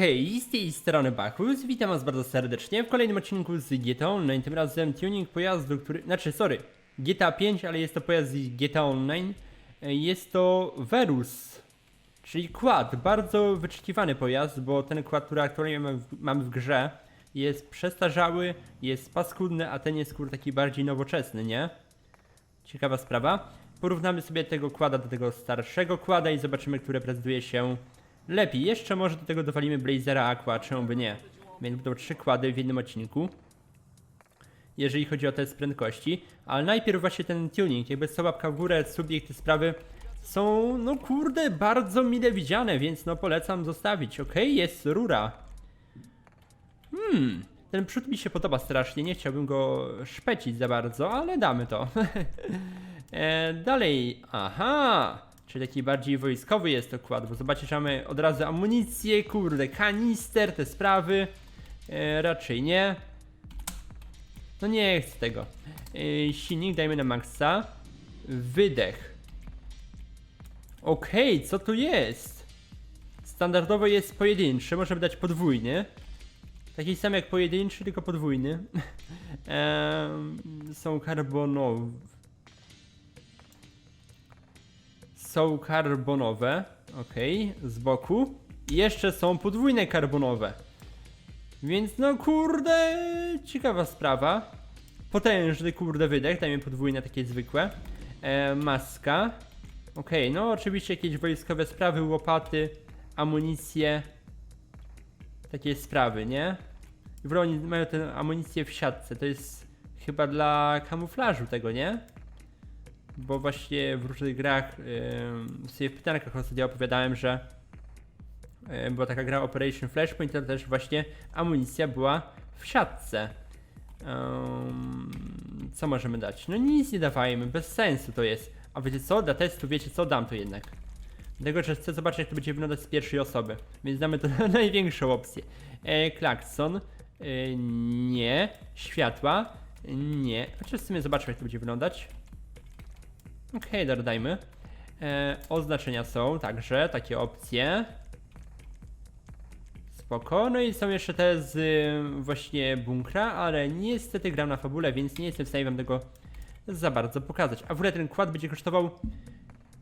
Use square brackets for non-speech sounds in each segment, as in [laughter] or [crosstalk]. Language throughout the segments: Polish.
Hej, z tej strony Bachus, witam was bardzo serdecznie w kolejnym odcinku z GTA Online, tym razem tuning pojazdu, który, znaczy sorry, GTA 5, ale jest to pojazd z GTA Online, jest to Verus, czyli quad, bardzo wyczekiwany pojazd, bo ten quad, który aktualnie mamy w, w grze, jest przestarzały, jest paskudny, a ten jest kur taki bardziej nowoczesny, nie? Ciekawa sprawa. Porównamy sobie tego kłada do tego starszego kłada i zobaczymy, który prezentuje się lepiej. Jeszcze może do tego dowalimy Blazera Aqua, czemu by nie. Więc będą trzy kłady w jednym odcinku. Jeżeli chodzi o test prędkości. Ale najpierw właśnie ten tuning, jakby co w górę, subiekt, te sprawy są, no kurde, bardzo mile widziane, więc no polecam zostawić. Okej, jest rura. Hmm, ten przód mi się podoba strasznie, nie chciałbym go szpecić za bardzo, ale damy to. [laughs] e, dalej, aha, czyli taki bardziej wojskowy jest to kład, bo zobaczcie, że mamy od razu amunicję, kurde, kanister, te sprawy. E, raczej nie. No nie chcę tego. E, silnik dajmy na maksa. Wydech. Okej, co tu jest? Standardowo jest pojedynczy, możemy dać podwójny. Taki sam jak pojedynczy, tylko podwójny. [laughs] Są karbonowe. Są karbonowe, ok, z boku. I jeszcze są podwójne karbonowe. Więc no kurde, ciekawa sprawa. Potężny kurde wydech, dajmy podwójne takie zwykłe. E, maska. Okej, no oczywiście jakieś wojskowe sprawy, łopaty, amunicje. Takie sprawy, nie? I mają tę amunicję w siatce, to jest chyba dla kamuflażu tego, nie? Bo właśnie w różnych grach, yy, sobie w pytankach ostatnio opowiadałem, że yy, była taka gra Operation Flashpoint, to też właśnie amunicja była w siatce. Ym, co możemy dać? No nic nie dawajmy, bez sensu to jest. A wiecie co? Dla testu wiecie co? Dam to jednak. Dlatego, że chcę zobaczyć jak to będzie wyglądać z pierwszej osoby. Więc damy to na [laughs] największą opcję. E, klakson. E, nie. Światła. Nie. Chociaż w sumie zobaczmy jak to będzie wyglądać. Okay, dodajmy. E, oznaczenia są także takie opcje. Spoko. No i są jeszcze te z y, właśnie bunkra, ale niestety gram na fabule, więc nie jestem w stanie wam tego za bardzo pokazać. A w ogóle ten kład będzie kosztował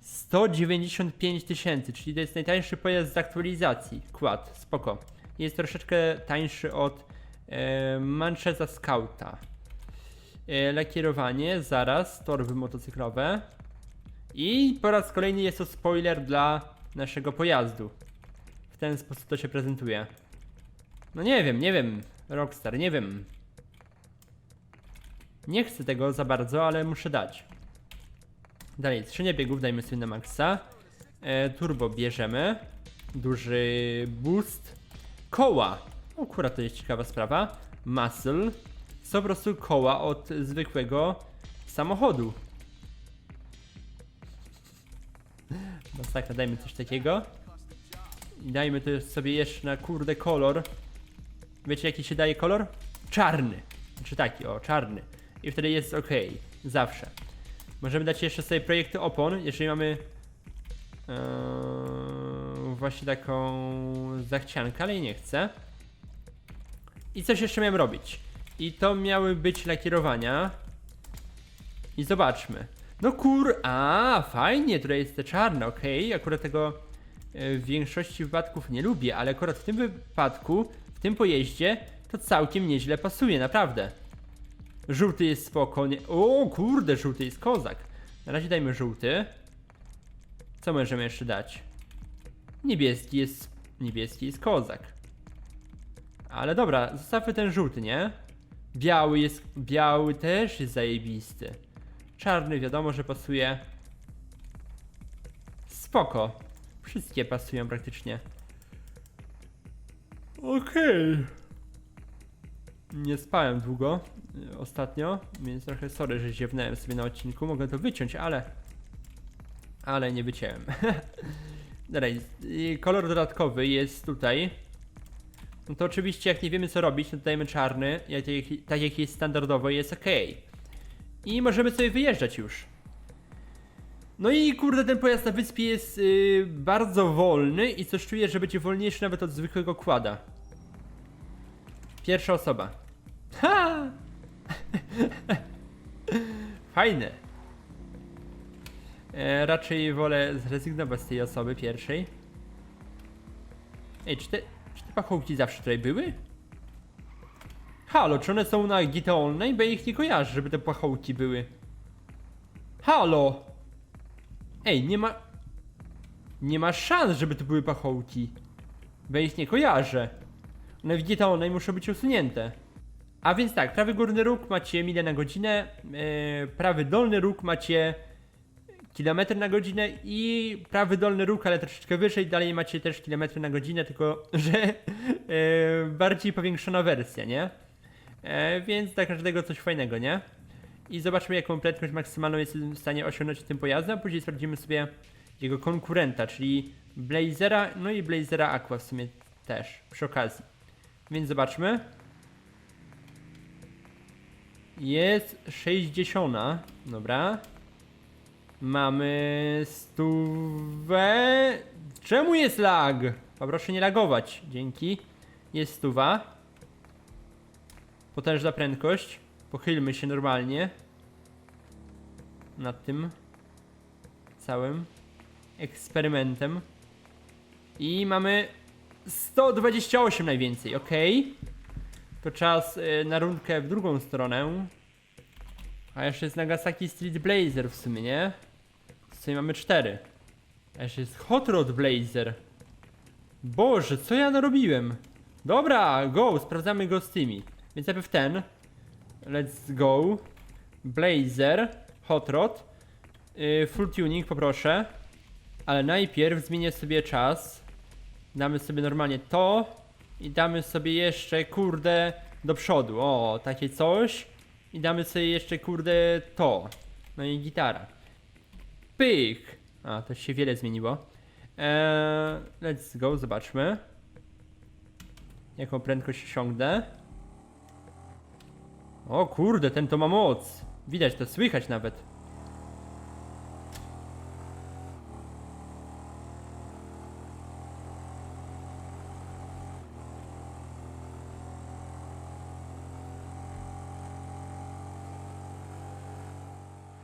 195 tysięcy, czyli to jest najtańszy pojazd z aktualizacji. Quad, spoko. Jest troszeczkę tańszy od e, Manchesa Scouta. E, lakierowanie, zaraz, torby motocyklowe. I po raz kolejny jest to spoiler dla naszego pojazdu. W ten sposób to się prezentuje. No nie wiem, nie wiem, Rockstar, nie wiem. Nie chcę tego za bardzo, ale muszę dać. Dalej, skrzynię biegów dajmy sobie na maksa. E, turbo bierzemy. Duży boost. Koła. O kurwa, to jest ciekawa sprawa. Muscle. Są po prostu koła od zwykłego samochodu. Masakra, dajmy coś takiego. I dajmy to sobie jeszcze na kurde kolor. Wiecie jaki się daje kolor? Czarny. Czy taki, o, czarny. I wtedy jest ok. Zawsze. Możemy dać jeszcze sobie projekty opon, jeżeli mamy yy, właśnie taką zachciankę, ale nie chcę. I coś jeszcze miałem robić. I to miały być lakierowania. I zobaczmy. No kur... A, fajnie, tutaj jest te czarne, ok. Akurat tego yy, w większości wypadków nie lubię, ale akurat w tym wypadku, w tym pojeździe, to całkiem nieźle pasuje, naprawdę. Żółty jest spokojnie. O kurde, żółty jest kozak. Na razie dajmy żółty. Co możemy jeszcze dać? Niebieski jest. Niebieski jest kozak. Ale dobra, zostawmy ten żółty, nie? Biały jest. Biały też jest zajebisty. Czarny wiadomo, że pasuje. Spoko. Wszystkie pasują praktycznie. Okej. Okay. Nie spałem długo y, ostatnio, więc trochę sorry, że ziewnąłem sobie na odcinku. Mogę to wyciąć, ale... Ale nie wyciąłem. [laughs] Dalej, kolor dodatkowy jest tutaj. No to oczywiście jak nie wiemy co robić, to dodajemy czarny, jak, tak jak jest standardowo jest ok. I możemy sobie wyjeżdżać już. No i kurde, ten pojazd na wyspie jest yy, bardzo wolny i coś czuję, że będzie wolniejszy nawet od zwykłego kłada. Pierwsza osoba. Ha! [laughs] Fajne. E, raczej wolę zrezygnować z tej osoby pierwszej. Ej, czy te pachołki zawsze tutaj były? Halo, czy one są na GTA Online? Bo ja ich nie kojarzę, żeby te pachołki były. Halo! Ej, nie ma... Nie ma szans, żeby to były pachołki. Bo ja ich nie kojarzę. One w GTA Online muszą być usunięte. A więc tak, prawy górny róg macie milę na godzinę, yy, prawy dolny róg macie kilometr na godzinę i prawy dolny róg, ale troszeczkę wyżej, dalej macie też kilometry na godzinę, tylko [laughs] że yy, bardziej powiększona wersja, nie? E, więc dla każdego coś fajnego, nie? I zobaczmy jaką prędkość maksymalną jestem w stanie osiągnąć tym pojazdem, później sprawdzimy sobie jego konkurenta, czyli Blazera, no i Blazera Aqua w sumie też, przy okazji. Więc zobaczmy. Jest 60, dobra. Mamy stówę. Czemu jest lag? Poproszę nie lagować, dzięki. Jest stuwa. Potężna prędkość. Pochylmy się normalnie. Nad tym całym eksperymentem. I mamy 128 najwięcej, ok. To czas y, na rundkę w drugą stronę. A jeszcze jest Nagasaki Street Blazer w sumie, nie? Sumie mamy 4. A jeszcze jest Hot Rod Blazer. Boże, co ja narobiłem? Dobra, go, sprawdzamy go z tymi. Więc najpierw ten. Let's go. Blazer, Hot Rod. Yy, full tuning poproszę. Ale najpierw zmienię sobie czas. Damy sobie normalnie to. I damy sobie jeszcze, kurde, do przodu. O, takie coś. I damy sobie jeszcze, kurde, to. No i gitara. Pych. A, to się wiele zmieniło. Eee, let's go, zobaczmy. Jaką prędkość osiągnę. O kurde, ten to ma moc. Widać to, słychać nawet.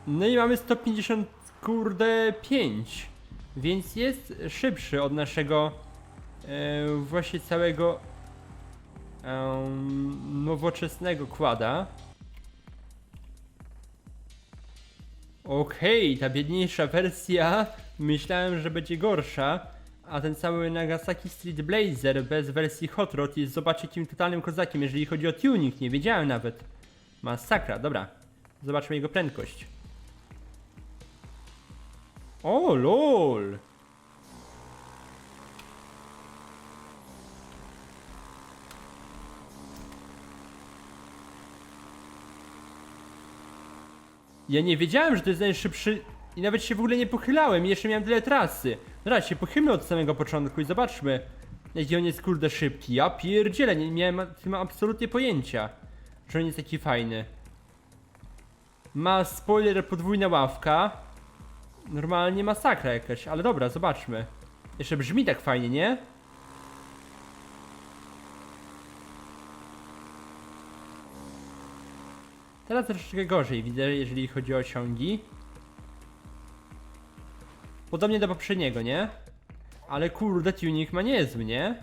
No i mamy 150 kurde 5. Więc jest szybszy od naszego e, właśnie całego em, nowoczesnego kłada. Okej, ta biedniejsza wersja myślałem, że będzie gorsza, a ten cały Nagasaki Street Blazer bez wersji Hot Rod jest zobaczcie jakim totalnym kozakiem, jeżeli chodzi o tuning, nie wiedziałem nawet. Masakra, dobra. Zobaczmy jego prędkość. O, lol. Ja nie wiedziałem, że to jest najszybszy i nawet się w ogóle nie pochylałem i jeszcze miałem tyle trasy. Dobra, się pochylmy od samego początku i zobaczmy, jaki on jest kurde szybki. Ja pierdzielę, nie miałem tym absolutnie pojęcia, że on jest taki fajny. Ma spoiler podwójna ławka. Normalnie masakra jakaś, ale dobra, zobaczmy. Jeszcze brzmi tak fajnie, nie? Teraz troszeczkę gorzej widzę, jeżeli chodzi o osiągi. Podobnie do poprzedniego, nie? Ale kurde, tuning ma niezły, nie?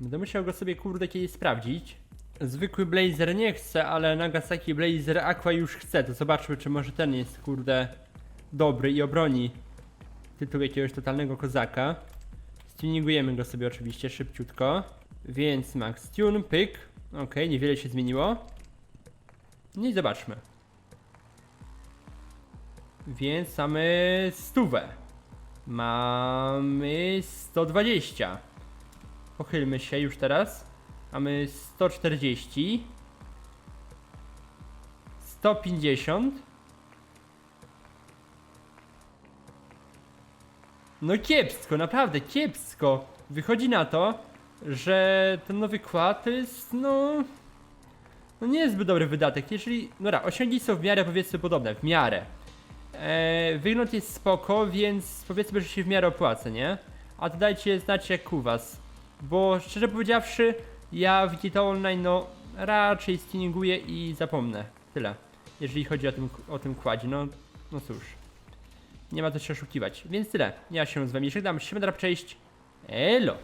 Będę musiał go sobie kurde kiedyś sprawdzić. Zwykły Blazer nie chce, ale Nagasaki Blazer Aqua już chce. To zobaczmy, czy może ten jest kurde dobry i obroni tytuł jakiegoś totalnego kozaka. Stuningujemy go sobie oczywiście szybciutko. Więc max tune, pyk. Ok, niewiele się zmieniło. No i zobaczmy. Więc mamy stówę. Mamy 120. Pochylmy się już teraz. Mamy 140. 150. No kiepsko, naprawdę kiepsko. Wychodzi na to, że ten nowy kład to jest, no... No nie jest zbyt dobry wydatek, jeżeli... No ra, osiągi są w miarę powiedzmy podobne, w miarę. E, wygląd jest spoko, więc powiedzmy, że się w miarę opłaca, nie? A to dajcie znać jak u was. Bo szczerze powiedziawszy, ja w GTA Online no raczej spinninguję i zapomnę. Tyle. Jeżeli chodzi o tym, o tym kładzie, no, no cóż. Nie ma co się oszukiwać. Więc tyle. Ja się z wami żegnam. Siemandra, cześć. Elo.